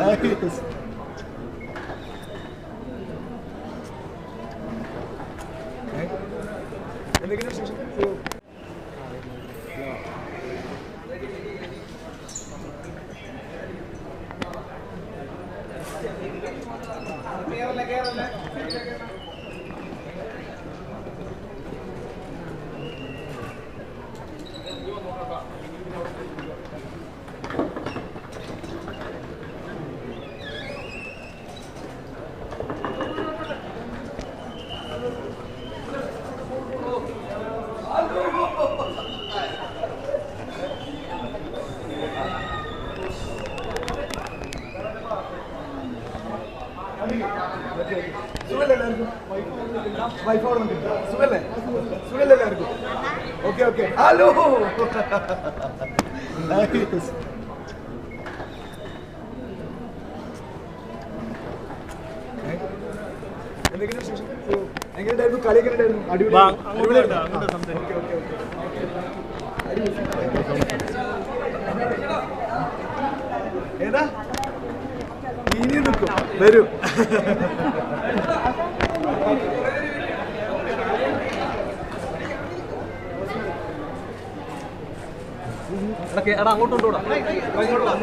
É isso. É എല്ലാവർക്കും. Wife അവിടെ ഉണ്ട് സുഖല്ലേ? സുഖല്ലേ എല്ലാവർക്കും? Okay okay hello Nice. ഏ? എന്തൊക്കെയാണ് വിശേഷം? എങ്ങനെയുണ്ടായിരുന്നു കളി എങ്ങനെയുണ്ടായിരുന്നു അടിപൊളി അങ്ങോട്ട് വരണ്ട, അങ്ങോട്ട് സംസാരിക്കാം. ഓക്കെ ഓക്കെ ഓക്കെ ഏതാ? ഇനി നിൽക്കും. വരും എടാ അങ്ങോട്ട് കൊണ്ടുവിടാം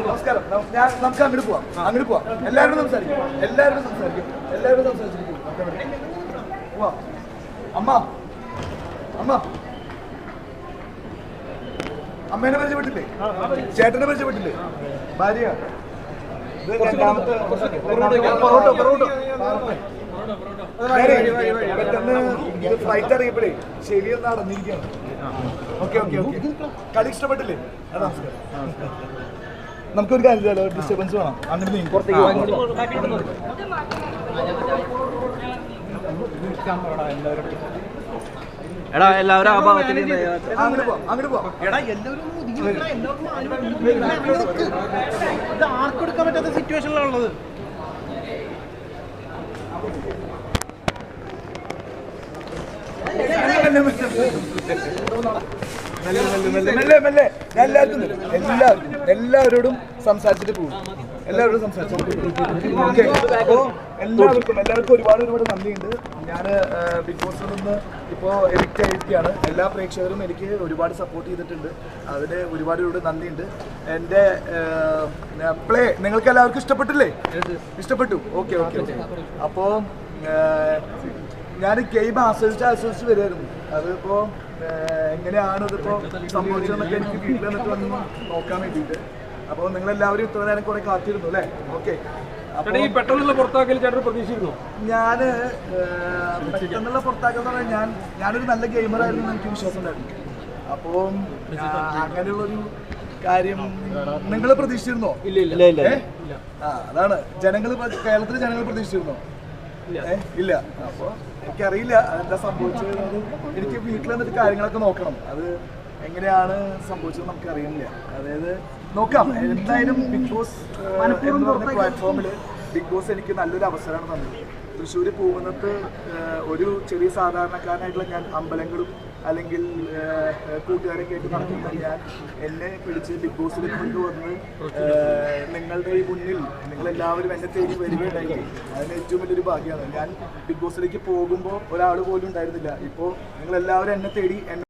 നമസ്കാരം ഞാൻ നമുക്ക് അങ്ങോട്ട് പോവാം അങ്ങോട്ട് പോവാം സംസാരിക്കും സംസാരിക്കും സംസാരിച്ചിരിക്കും പോവാം അമ്മ അമ്മ അമ്മേനെ പരിചയപ്പെട്ടില്ലേ ചേട്ടനെ പരിചയപ്പെട്ടില്ലേ ഭാര്യ ഇത് രണ്ടാമത്തെ പെട്ടെന്ന് ഇത് ഫ്ലൈറ്റ് അറിയപ്പെടേ ശരിയൊന്ന് അടഞ്ഞിരിക്കുകയാണ് ഓക്കെ ഓക്കെ ഓക്കെ. കളി ഇഷ്ടപ്പെട്ടില്ലേ? നമസ്കാരം. നമുക്കൊരു കാര്യം ഡിസ്റ്റർബൻസ് വേണം. അങ്ങനെ നീങ്ങി എടാ എല്ലാവരും ആ ഭാഗത്തിൽ അങ്ങോട്ട് പോവാം അങ്ങോട്ട് പോവാം. എടാ എല്ലാവരും ഒന്ന് ഒതുങ്ങി നിൽക്കടാ, എല്ലാവർക്കും മെല്ലെ മെല്ലെ. മെല്ലെ മെല്ലെ ഞാൻ എല്ലാവർക്കും. എല്ലാവർക്കും എല്ലാവരോടും സംസാരിച്ചിട്ട് പോകും. എല്ലാവരോടും സംസാരിച്ചിട്ട് പോകും. ഓക്കെ. അപ്പോൾ എല്ലാവർക്കും എല്ലാവർക്കും ഒരുപാട് ഒരുപാട് നന്ദിയുണ്ട്. ഞാൻ ബിഗ് ബോസിൽ നിന്ന് ഇപ്പോൾ എഡിക്റ്റ് ആയിരിക്കുകയാണ് എല്ലാ പ്രേക്ഷകരും എനിക്ക് ഒരുപാട് സപ്പോർട്ട് ചെയ്തിട്ടുണ്ട്. അതിന് ഒരുപാട് ഒരുപാട് നന്ദിയുണ്ട്. എന്റെ പ്ലേ നിങ്ങൾക്ക് എല്ലാവർക്കും ഇഷ്ടപ്പെട്ടില്ലേ? ഇഷ്ടപ്പെട്ടു. ഓക്കെ ഓക്കെ അപ്പോൾ ഞാൻ ഗെയിം ആസ്വദിച്ച് ആസ്വദിച്ച് വരുമായിരുന്നു അതിപ്പോ എങ്ങനെയാണ് ഇതിപ്പോ സംഭവിച്ചതെന്നൊക്കെ എനിക്ക് വീട്ടിൽ വന്നിട്ട് വന്ന് നോക്കാൻ വേണ്ടിയിട്ട്. അപ്പോൾ നിങ്ങൾ എല്ലാവരും ഇത്ര നേരം കുറെ കാത്തിരുന്നു അല്ലേ? ഓക്കെ. അപ്പോൾ ഈ പെട്ടെന്നുള്ള പുറത്താക്കൽ ചേട്ടൻ പ്രതീക്ഷിക്കുന്നു ഞാൻ പെട്ടെന്നുള്ള പുറത്താക്കൽ എന്ന് പറഞ്ഞാൽ ഞാൻ ഞാനൊരു നല്ല ഗെയിമർ ആയിരുന്നു എനിക്ക് വിശ്വാസം ഉണ്ടായിരുന്നു അപ്പോൾ അങ്ങനെയുള്ളൊരു കാര്യം നിങ്ങൾ പ്രതീക്ഷിച്ചിരുന്നോ? ഇല്ല ഇല്ല. ഇല്ല ഏ? ആ അതാണ്. ജനങ്ങൾ കേരളത്തിലെ ജനങ്ങൾ പ്രതീക്ഷിച്ചിരുന്നോ? ഇല്ല. അപ്പൊ എനിക്കറിയില്ല അതെന്താ സംഭവിച്ചത്. എനിക്ക് വീട്ടിൽ വന്നിട്ട് കാര്യങ്ങളൊക്കെ നോക്കണം. അത് എങ്ങനെയാണ് സംഭവിച്ചത് നമുക്ക് അറിയില്ല അതായത് നോക്കാം. എന്തായാലും ബിഗ് ബോസ് പ്ലാറ്റ്ഫോമിൽ പ്ലാറ്റ്ഫോമിൽ ബിഗ് ബോസ് എനിക്ക് നല്ലൊരു അവസരമാണ് തന്നത്. തൃശ്ശൂർ പോകുന്നത് ഒരു ചെറിയ സാധാരണക്കാരനായിട്ടുള്ള ഞാൻ അമ്പലങ്ങളും അല്ലെങ്കിൽ കൂട്ടുകാരൊക്കെ ആയിട്ട് നടക്കുന്ന ഞാൻ എന്നെ പിടിച്ച് ബിഗ് ബോസിൽ കൊണ്ടുവന്ന് നിങ്ങളുടെ ഈ മുന്നിൽ നിങ്ങളെല്ലാവരും എന്നെ തേടി വരികയുണ്ടായി. അതിന് ഏറ്റവും വലിയൊരു ഭാഗ്യമാണ്. ഞാൻ ബിഗ് ബോസിലേക്ക് പോകുമ്പോൾ ഒരാൾ പോലും ഉണ്ടായിരുന്നില്ല. ഇപ്പോൾ നിങ്ങളെല്ലാവരും എന്നെ തേടി എന്നെ